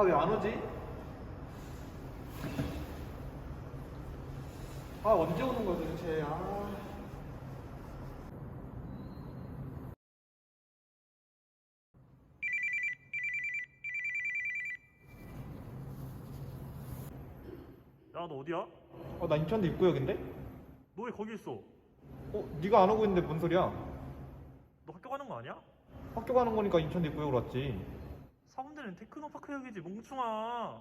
아 왜 안 오지? 아 언제 오는 거야 도대체 아 야 너 어디야? 어, 나 인천대 입구역인데? 너 왜 거기 있어? 어, 네가 안 오고 있는데 뭔 소리야? 너 학교 가는 거 아니야? 학교 가는 거니까 인천대 입구역으로 왔지. 사원들은 테크노파크 역이지 멍충아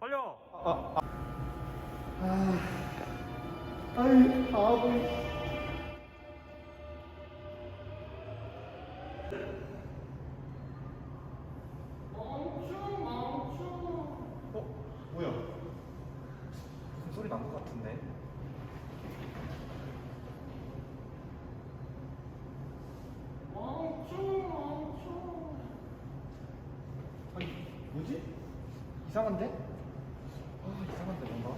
빨리 와 아, 아. 아. 아이. 어, 뭐야? 무슨 소리 난 것 같은데? 아니, 뭐지? 이상한데? 아, 이상한데 뭔가?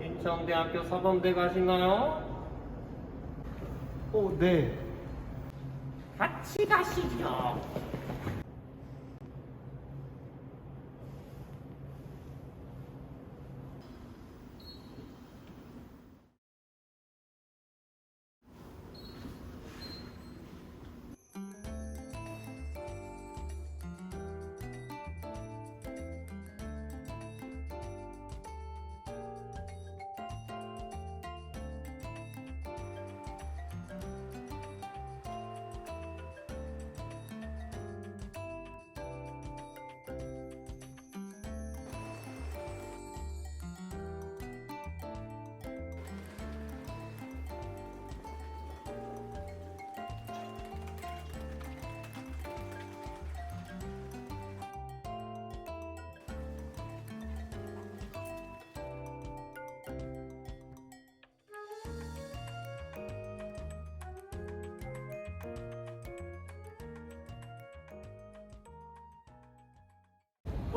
인천대학교 사범대 가시나요? 어, 네. 같이 가시죠.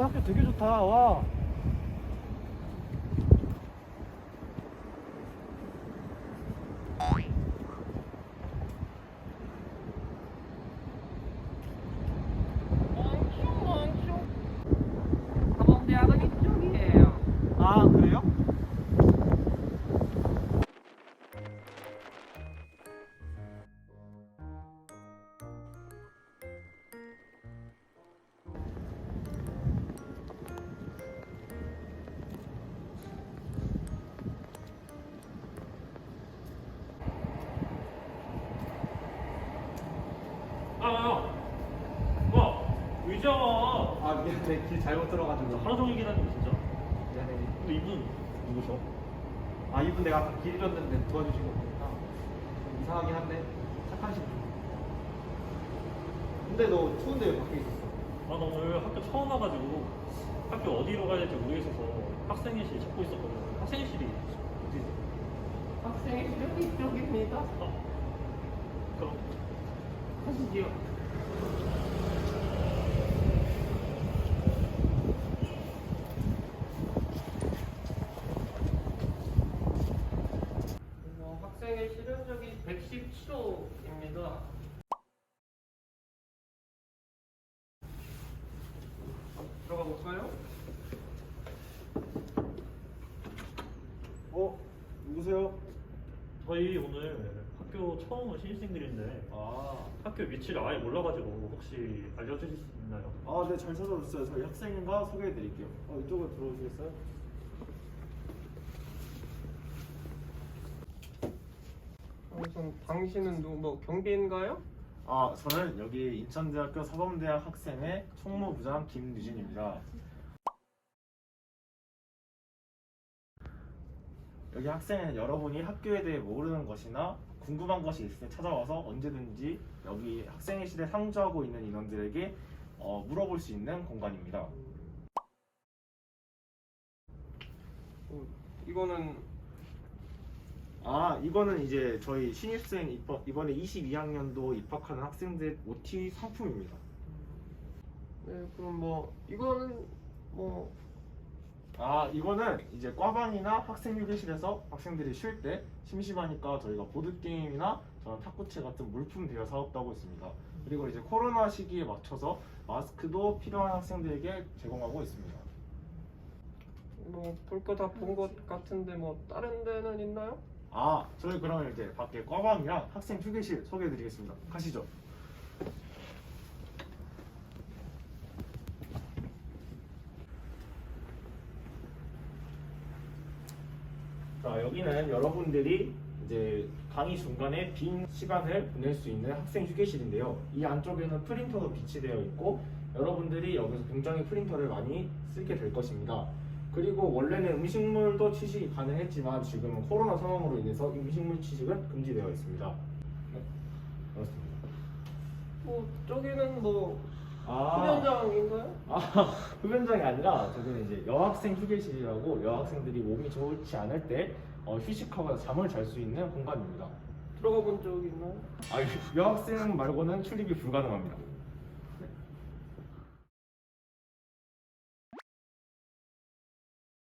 학교 되게 좋다. 와. 아, 미안해. 길 잘못 들어가지고. 하루 종일 기다리는 진짜 미안해. 근데 이분 누구셔? 아, 이분 내가 아까 길 잃었는데 도와주신 거 보니까 좀 이상하긴 한데 착하신 분. 근데 너 추운데 왜 밖에 있었어? 아나 오늘 학교 처음 와가지고 학교 어디로 가야 될지 모르겠어서 학생회실 찾고 있었거든 학생회실이 어디지? 학생회실은 이쪽입니다. 어 그럼 가시지요. 어, 학생회실은 저기 117호입니다. 들어가 볼까요? 어, 누구세요? 저희 오늘 학교 처음 온 신입생들인데 아, 학교 위치를 아예 몰라가지고 혹시 알려주실 수 있나요? 아, 네, 잘 찾아줬어요. 저희 학생인가 소개해드릴게요. 어, 이쪽으로 들어오시겠어요? 우선 당신은 누구 뭐 경비인가요? 아, 저는 여기 인천대학교 사범대학 학생회 총무부장 김유진입니다. 여기 학생회는 여러분이 학교에 대해 모르는 것이나 궁금한 것이 있을 때 찾아와서 언제든지 여기 학생회실에 상주하고 있는 인원들에게 어, 물어볼 수 있는 공간입니다. 어, 이거는 아 이거는 이제 저희 신입생 입학, 이번에 22학년도 입학하는 학생들 OT 상품입니다. 네, 그럼 뭐 이거는 뭐 아 이거는 이제 과방이나 학생 휴게실에서 학생들이 쉴 때 심심하니까 저희가 보드 게임이나 저런 탁구채 같은 물품 대여 사업도 하고 있습니다. 그리고 이제 코로나 시기에 맞춰서 마스크도 필요한 학생들에게 제공하고 있습니다. 뭐 볼 거 다 본 것 같은데 뭐 다른 데는 있나요? 아 저희 그러면 이제 밖에 과방이랑 학생 휴게실 소개해드리겠습니다. 가시죠. 자 여기는 여러분들이 이제 강의 중간에 빈 시간을 보낼 수 있는 학생 휴게실인데요. 이 안쪽에는 프린터도 비치되어 있고 여러분들이 여기서 굉장히 프린터를 많이 쓰게 될 것입니다. 그리고 원래는 음식물도 취식이 가능했지만 지금은 코로나 상황으로 인해서 음식물 취식은 금지되어 있습니다. 네, 그렇습니다. 뭐 저기는 뭐 아, 수련장인가요? 아, 흡연장이 아니라 저기는 이제 여학생 휴게실이라고 여학생들이 몸이 좋지 않을 때 어, 휴식하거나 잠을 잘 수 있는 공간입니다. 들어가 본 적 있나요? 아, 여학생 말고는 출입이 불가능합니다.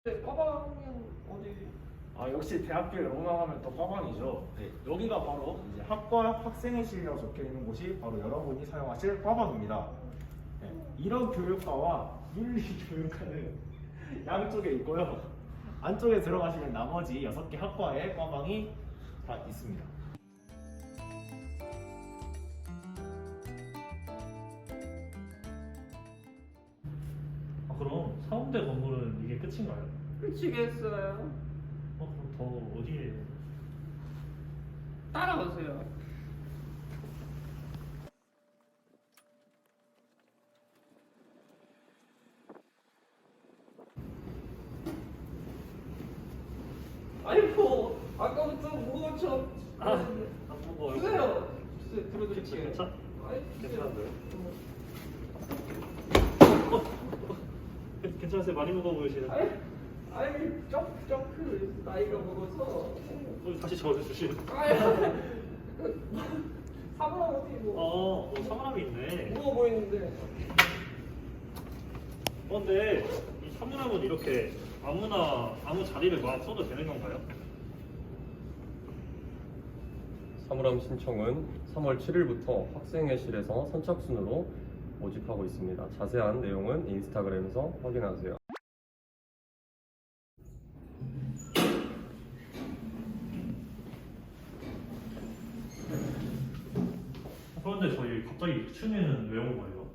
네, 과방은 어디? 아, 역시 대학교에 로망하면 또 과방이죠. 네, 여기가 바로 이제 학과 학생회실이라고 적혀 있는 곳이 바로 여러분이 사용하실 과방입니다. 네, 이런 교육과와 윤리 교육과는 양쪽에 있고요. 안쪽에 들어가시면 나머지 6개 학과의 과방이 다 있습니다. 아, 그럼 사원대 건물은 이게 끝인가요? 미치겠어요. 어, 그럼 더 어디에? 따라오세요. 아이고 아까부터 무거운 척. 아, 안 보고 주세요. 주세요. 들어드릴게요. 괜찮? 아이, 괜찮은데요? 어. 괜- 괜찮으세요? 많이 무거워 보이시는. 아이, 아이, 점프, 점프. 나이가 먹어서. 어, 다시 저어주시는. 아이, 사람 어디 뭐. 어, 어, 사물함이 있네. 무거워 보이는데. 어, 근데 이 사물함은 이렇게 아무나 아무 자리를 막 써도 되는 건가요? 사물함 신청은 3월 7일부터 학생회실에서 선착순으로 모집하고 있습니다. 자세한 내용은 인스타그램에서 확인하세요. 그런데 저희 갑자기 추미는 왜 온 거예요?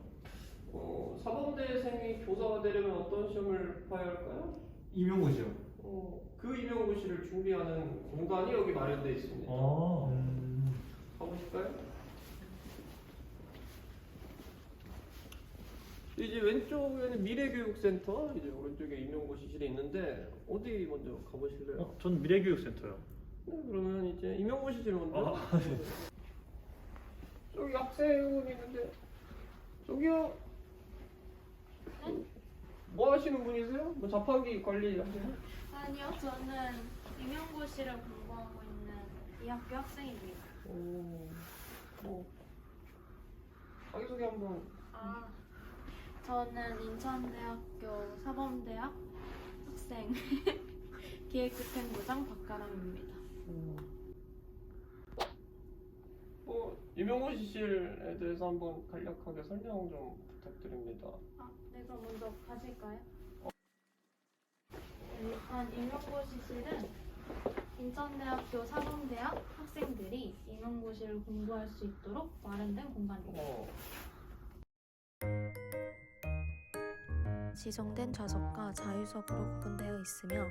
어, 사범대생이 교사가 되려면 어떤 시험을 봐야 할까요? 임용고시요. 어, 그 임용고시를 준비하는 공간이 여기 마련되어 있습니다. 아, 가보실까요? 이제 왼쪽에는 미래교육센터, 이제 오른쪽에 임용고시실이 있는데 어디 먼저 가보실래요? 어, 전 미래교육센터요. 네, 그러면 이제 임용고시실 먼저. 아, 네. 저기 학생분 있는데 저기요. 뭐 하시는 분이세요? 뭐 자판기 관리 하시는? 아니요, 저는 임용고시를 공부하고 있는 이 학교 학생입니다. 오, 뭐 자기소개 한번. 아, 저는 인천대학교 사범대학 학생 기획집행부장 박가람입니다. 뭐 임용고시실에 대해서 한번 간략하게 설명 좀 부탁드립니다. 아, 네, 그럼 먼저 가실까요? 네, 일단 임용고시실은 인천대학교 사범대학 학생들이 임용고시를 공부할 수 있도록 마련된 공간입니다. 어, 지정된 좌석과 자유석으로 구분되어 있으며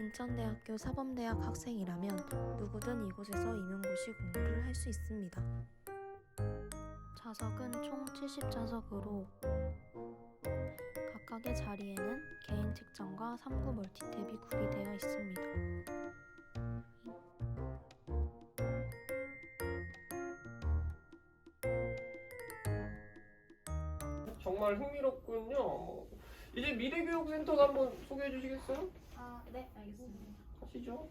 인천대학교 사범대학 학생이라면 누구든 이곳에서 임용고시 공부를 할 수 있습니다. 좌석은 총 70좌석으로 각각의 자리에는 개인 책장과 3구 멀티탭이 구비되어 있습니다. 정말 흥미롭군요. 뭐, 이제 미래교육센터도 한번 소개해 주시겠어요? 아, 네, 알겠습니다. 가시죠.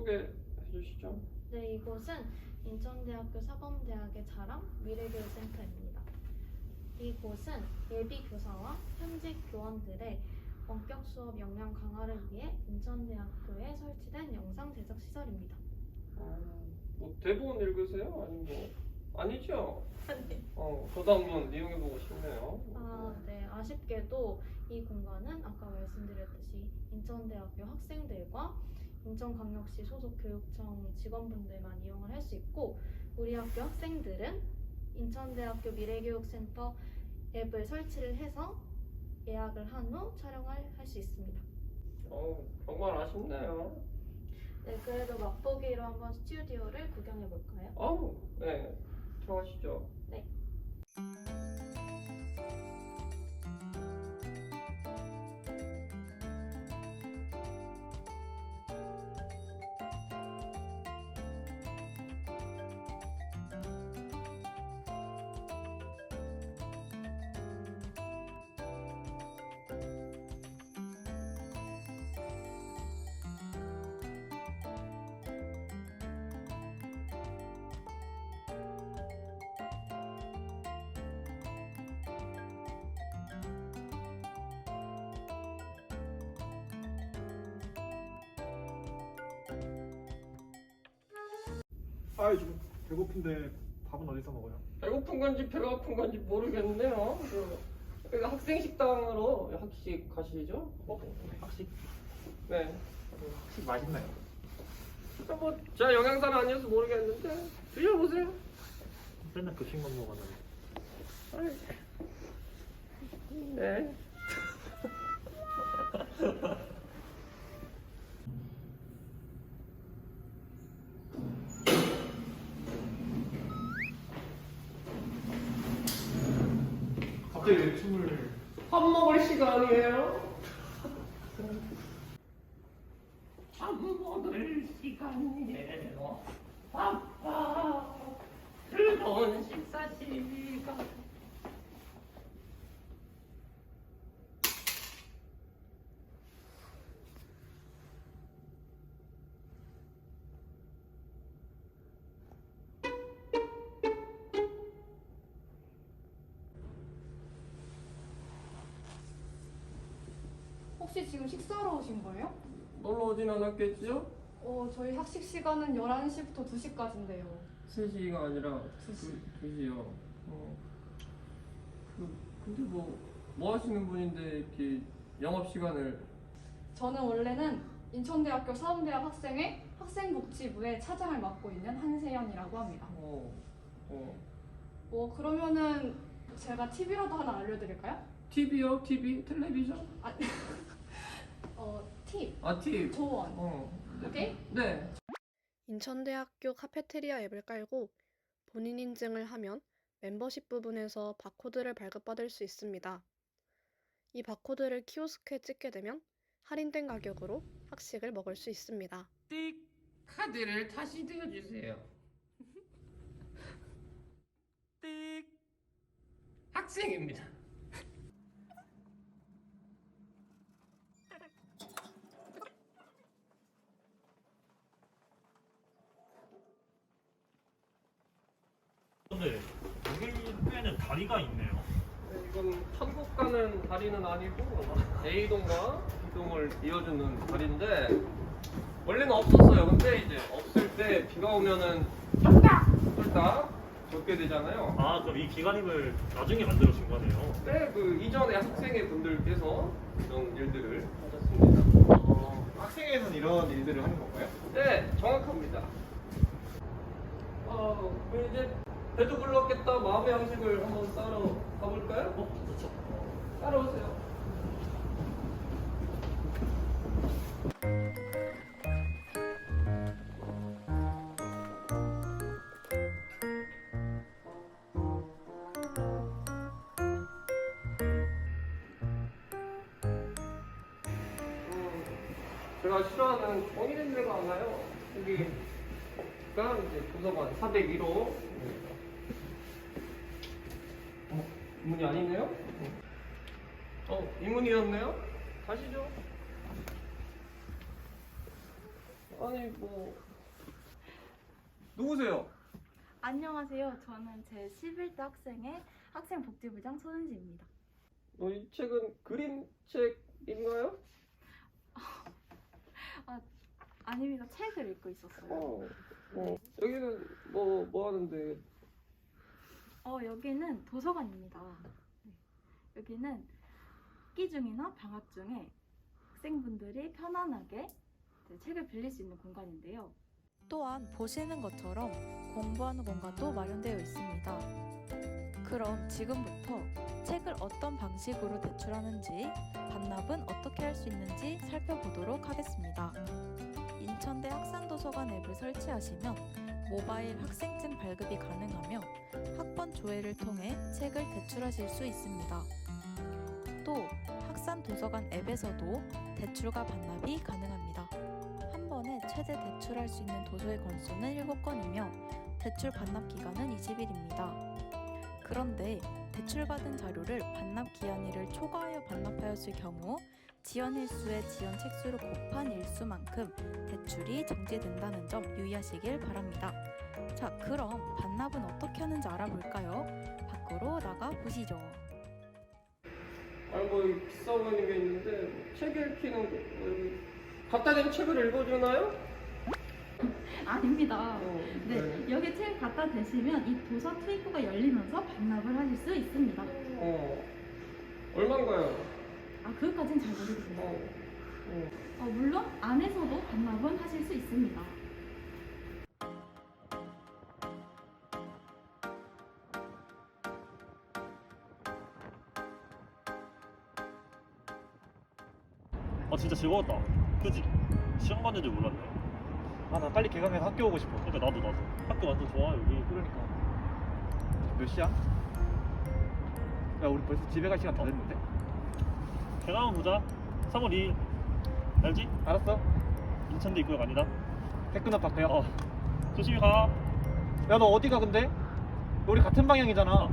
소개해 주시죠. 네, 이곳은 인천대학교 사범대학의 자랑 미래교육센터입니다. 이곳은 예비 교사와 현직 교원들의 원격 수업 역량 강화를 위해 인천대학교에 설치된 영상 제작 시설입니다. 어, 뭐 대본 읽으세요? 아니 뭐 아니죠? 어, 저도 한번 이용해 보고 싶네요. 아, 네. 아쉽게도 이 공간은 아까 말씀드렸듯이 인천대학교 학생들과 인천광역시 소속 교육청 직원분들만 이용을 할 수 있고 우리 학교 학생들은 인천대학교 미래교육센터 앱을 설치를 해서 예약을 한 후 촬영을 할 수 있습니다. 어, 정말 아쉽네요. 네, 그래도 맛보기로 한번 스튜디오를 구경해 볼까요? 어우, 네, 들어가시죠. 네. 아 지금 배고픈데 밥은 어디서 먹어요? 배고픈 건지 배가 아픈 건지 모르겠네요. 그, 그 학생 식당으로 학식 가시죠? 어? 학식? 네. 학식 맛있나요? 아, 뭐, 제가 영양사는 아니어서 모르겠는데 드셔보세요. 맨날 급식만 먹었는데 아이. 네. 갑자기 왜 춤을 밥 먹을 시간이에요. 혹시 지금 식사하러 오신 거예요? 놀러 오진 않았겠죠? 어, 저희 학식 시간은 11시부터 2시까지인데요. 3시가 아니라 두 시. 2 시. 요 어. 그, 근데 뭐, 뭐 하시는 분인데 이렇게 영업시간을 저는 원래는 인천대학교 사범대학 학생회 학생복지부의 차장을 맡고 있는 한세연이라고 합니다. 어, 어. 뭐 그러면은 제가 팁이라도 하나 알려드릴까요? TV요? TV? 텔레비전? 어, 팁, 아, 팁. 조언. 어. 네. 오케이? 네. 인천대학교 카페테리아 앱을 깔고 본인 인증을 하면 멤버십 부분에서 바코드를 발급받을 수 있습니다. 이 바코드를 키오스크에 찍게 되면 할인된 가격으로 학식을 먹을 수 있습니다. 띡 카드를 다시 대어주세요. 띡 학생입니다. 근데 여기에는 다리가 있네요. 네, 이건 천국 가는 다리는 아니고 A동과 B동을 이어주는 다리인데 원래는 없었어요. 근데 이제 없을 때 비가 오면은 쫄딱 쫄딱 젖게 되잖아요. 아 그럼 이 기관임을 나중에 만들어준 거네요. 네, 그 이전에 학생회 분들께서 이런 일들을 하셨습니다. 학생회에서는 이런 일들을 하는 건가요? 네, 정확합니다. 어, 그럼 이제 배도 불렀겠다. 마음의 양식을 한번 따러 가볼까요? 어 좋죠. 따라오세요. 여기가 이제 도서관 401호. 어, 문이 아니네요? 어, 이 문이었네요? 가시죠. 아니 뭐 누구세요? 안녕하세요. 저는 제 11대 학생의 학생복지부장 손은지입니다. 어, 이 책은 그림책인가요? 아닙니다. 책을 읽고 있었어요. 어, 어. 여기는 뭐 뭐 하는데? 어, 여기는 도서관입니다. 네. 여기는 학기 중이나 방학 중에 학생분들이 편안하게 이제 책을 빌릴 수 있는 공간인데요. 또한 보시는 것처럼 공부하는 공간도 마련되어 있습니다. 그럼 지금부터 책을 어떤 방식으로 대출하는지, 반납은 어떻게 할 수 있는지 살펴보도록 하겠습니다. 인천대 학산도서관 앱을 설치하시면 모바일 학생증 발급이 가능하며 학번 조회를 통해 책을 대출하실 수 있습니다. 또 학산도서관 앱에서도 대출과 반납이 가능합니다. 한 번에 최대 대출할 수 있는 도서의 건수는 7건이며 대출 반납 기간은 20일입니다. 그런데 대출받은 자료를 반납 기한일을 초과하여 반납하였을 경우 지연 일수의 지연 책수를 곱한 일수만큼 대출이 정지된다는 점 유의하시길 바랍니다. 자, 그럼 반납은 어떻게 하는지 알아볼까요? 밖으로 나가 보시죠. 아니 뭐 비싸 보이는 게 있는데 뭐책 읽기는 뭐 여기 갖다 댄 책을 읽어주나요? 아닙니다. 어, 네, 여기 책 갖다 대시면 이 도서 투입구가 열리면서 반납을 하실 수 있습니다. 어. 얼마인가요? 아, 그것까진 잘 모르겠습니다. 어. 어. 어, 물론 안에서도 반납은 하실 수 있습니다. 아 진짜 즐거웠다. 그지? 시험 가는 줄 몰랐네. 아 나 빨리 개강해서 학교 오고 싶어. 그러니까 나도 나도 학교 완전 좋아 여기. 그러니까. 몇 시야? 야 우리 벌써 집에 갈 시간 다 됐는데? 개강은 보자. 3월 2일. 알지? 알았어. 인천대 입구역 아니다. 태클럽 앞에요. 어. 조심히 가. 야 너 어디 가 근데? 우리 같은 방향이잖아.